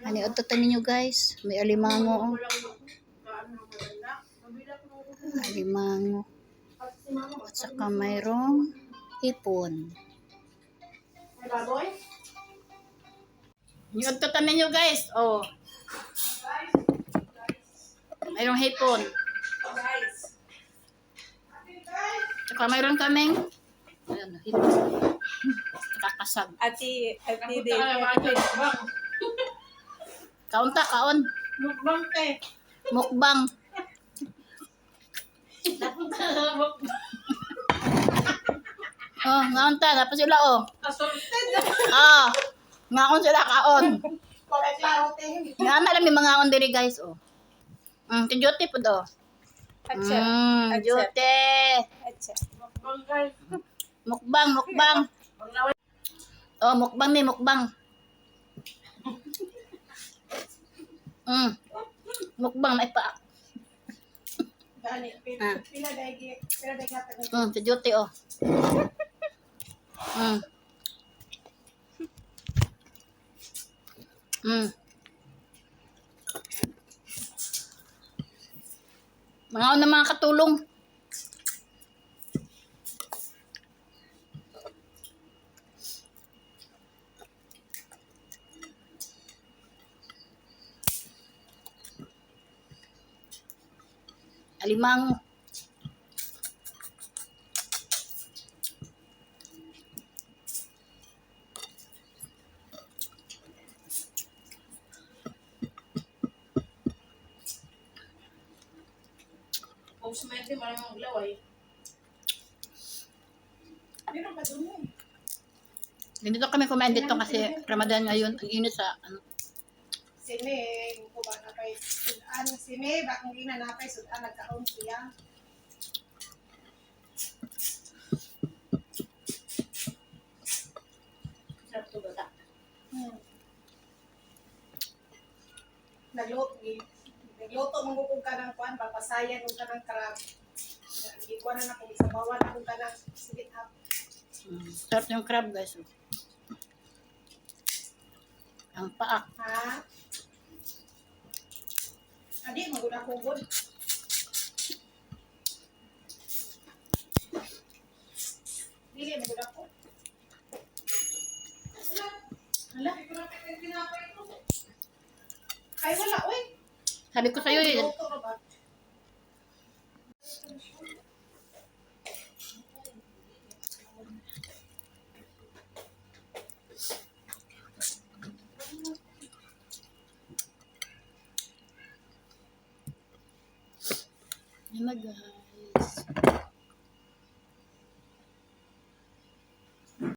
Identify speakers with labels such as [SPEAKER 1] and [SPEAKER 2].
[SPEAKER 1] Ani ututan ninyo guys, may alimango. oh. Alimango. At saka mayroong hipon. Yung ututan ninyo guys, oh. Mayroong hipon. Saka mayroon kaming Ayan, hipon. Kakasag.
[SPEAKER 2] Ati, ati di.
[SPEAKER 1] Kaunta, kaon.
[SPEAKER 2] Mukbang te.
[SPEAKER 1] Mukbang. Oh, ngaon ta, dapat sila oh.
[SPEAKER 2] Kasulted.
[SPEAKER 1] Ah, ngaon sila kaon.
[SPEAKER 2] Kolek lao te.
[SPEAKER 1] Nga na lang may mga ngaon diri guys oh. Mm, tijote po do. Mm,
[SPEAKER 2] guys.
[SPEAKER 1] Mukbang, mukbang. Oh, mukbang ni mukbang. Mm. Mukbang may pa.
[SPEAKER 2] Dani,
[SPEAKER 1] Ah.
[SPEAKER 2] pila dagi, pila dagi
[SPEAKER 1] Mm, tijote oh. Mm. Mm. Mga na mga katulong. Alimango.
[SPEAKER 2] Kung sumete, maraming maglaway. Meron pa dun eh.
[SPEAKER 1] Ganito kami kumain dito kasi Ramadan ngayon. Ang init sa ano.
[SPEAKER 2] Sine, ko ba na kay sudan sine, bakong ina na kay sudan nagkaon siya.
[SPEAKER 1] Sarap to bata.
[SPEAKER 2] Hmm. Nagluto, nagluto mong kung ka ng kuan, papasayan kung ka ng crab. Hindi ko na kung isabawan kung ka ng sweet hap.
[SPEAKER 1] Mm. Sarap yung crab guys. oh. Ang paa.
[SPEAKER 2] Ha? Adi, maguna ko good. Dili, maguna ko. Hala, Ay, wala, uy.
[SPEAKER 1] Sabi ko sa'yo eh. Na guys.